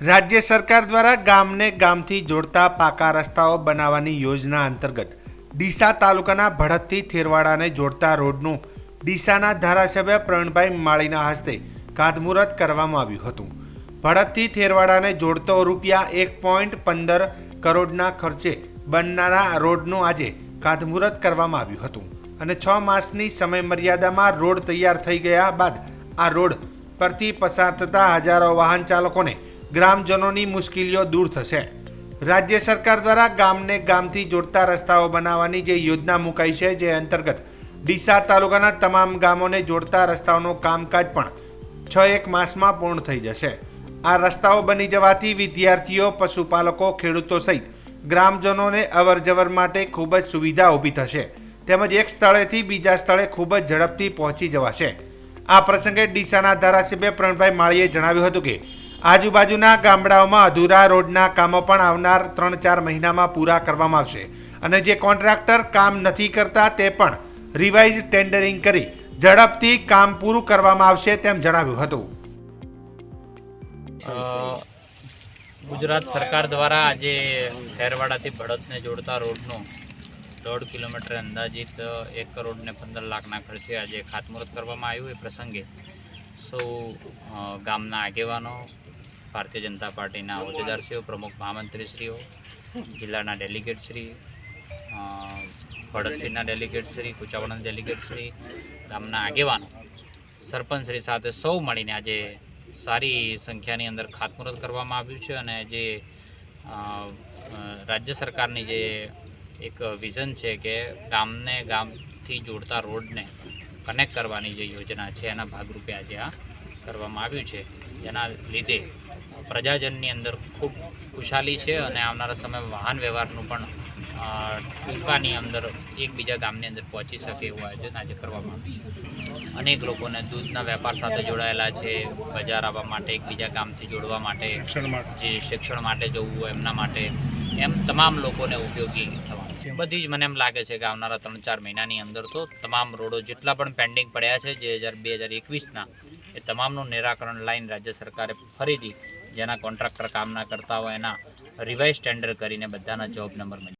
રાજ્ય સરકાર દ્વારા ગામને ગામથી જોડતા પાકા રસ્તાઓ બનાવવાની યોજના અંતર્ગત ડીસા તાલુકાના ભડતથી થેરવાડાને જોડતા રોડનું ડીસાના ધારાસભ્ય પ્રવીણભાઈ માળીના હસ્તે ખાતમુહૂર્ત કરવામાં આવ્યું હતું. ભડતથી થેરવાડાને જોડતો રૂપિયા એક પોઈન્ટ પંદર કરોડના ખર્ચે બનનારા રોડનું આજે ખાતમુહૂર્ત કરવામાં આવ્યું હતું અને છ માસની સમય મર્યાદામાં રોડ તૈયાર થઈ ગયા બાદ આ રોડ પરથી પસાર થતા હજારો વાહન ચાલકોને ગ્રામજનોની મુશ્કેલીઓ દૂર થશે. રાજ્ય સરકાર દ્વારા ગામને ગામથી જોડતા રસ્તાઓ બનાવવાની જે યોજના મુકાઈ છે, જે અંતર્ગત ડીસા તાલુકાના તમામ ગામોને જોડતા રસ્તાઓનું કામકાજ પણ છ એક માસમાં પૂર્ણ થઈ જશે. આ રસ્તાઓ બની જવાથી વિદ્યાર્થીઓ, પશુપાલકો, ખેડૂતો સહિત ગ્રામજનોને અવર જવર માટે ખૂબ જ સુવિધા ઊભી થશે. તેમજ એક સ્થળેથી બીજા સ્થળે ખૂબ જ ઝડપથી પહોંચી જવાશે. આ પ્રસંગે ડીસાના ધારાસભ્ય પ્રણભાઈ માળીએ જણાવ્યું હતું કે આજુબાજુના ગામડાઓમાં અધૂરા રોડના કામો પણ આવનાર ત્રણ ચાર મહિનામાં પૂરા કરવામાં આવશે. અને જે કોન્ટ્રાક્ટર કામ નથી કરતા તે પણ રિવાઇઝ ટેન્ડરિંગ કરી ઝડપથી કામ પૂરું કરવામાં આવશે તેમ જણાવ્યું હતું. ગુજરાત સરકાર દ્વારા આજે ખેરવાડાથી ભડતને જોડતા રોડનો દોઢ કિલોમીટર અંદાજિત એક કરોડ ને પંદર લાખના ખર્ચે આજે ખાતમુહૂર્ત કરવામાં આવ્યું એ પ્રસંગે સૌ ગામના આગેવાનો ભારતીય જનતા પાર્ટીના હોદ્દેદારશ્રીઓ પ્રમુખ મહામંત્રીશ્રીઓ જિલ્લાના ડેલિગેટશ્રી અ, ભડતશ્રીના ડેલિગેટશ્રી કુચાવાડાના ડેલિગેટશ્રી ગામના આગેવાનો સરપંચશ્રી સાથે સૌ મળીને આજે સારી સંખ્યાની અંદર ખાતમુહૂર્ત કરવામાં આવ્યું છે અને જે રાજ્ય સરકારની જે એક વિઝન છે કે ગામને ગામથી જોડતા રોડને કનેક્ટ કરવાની જે યોજના છે એના ભાગરૂપે આજે આ કરવામાં આવ્યું છે. જેના લીધે પ્રજાજનની અંદર ખૂબ ખુશાલી છે અને આવનારા સમયમાં વાહન વ્યવહારનું પણ ટૂંકાની અંદર એકબીજા ગામની અંદર પહોંચી શકે એવું આયોજન આજે કરવામાં આવ્યું છે. અનેક લોકોને દૂધના વેપાર સાથે જોડાયેલા છે બજાર આવવા માટે એકબીજા ગામથી જોડવા માટે જે શિક્ષણ માટે જવું હોય એમના માટે એમ તમામ લોકોને ઉપયોગી થવા છે. બધી જ મને એમ લાગે છે કે આવનારા ત્રણ ચાર મહિનાની અંદર તો તમામ રોડો જેટલા પણ પેન્ડિંગ પડ્યા છે જે હજાર બે હજાર એકવીસના એ તમામનું નિરાકરણ લાઈન રાજ્ય સરકારે ફરીથી જેના કોન્ટ્રાક્ટર કામ ના કરતા હોય એના રિવાઇઝ ટેન્ડર કરીને બધાના જોબ નંબર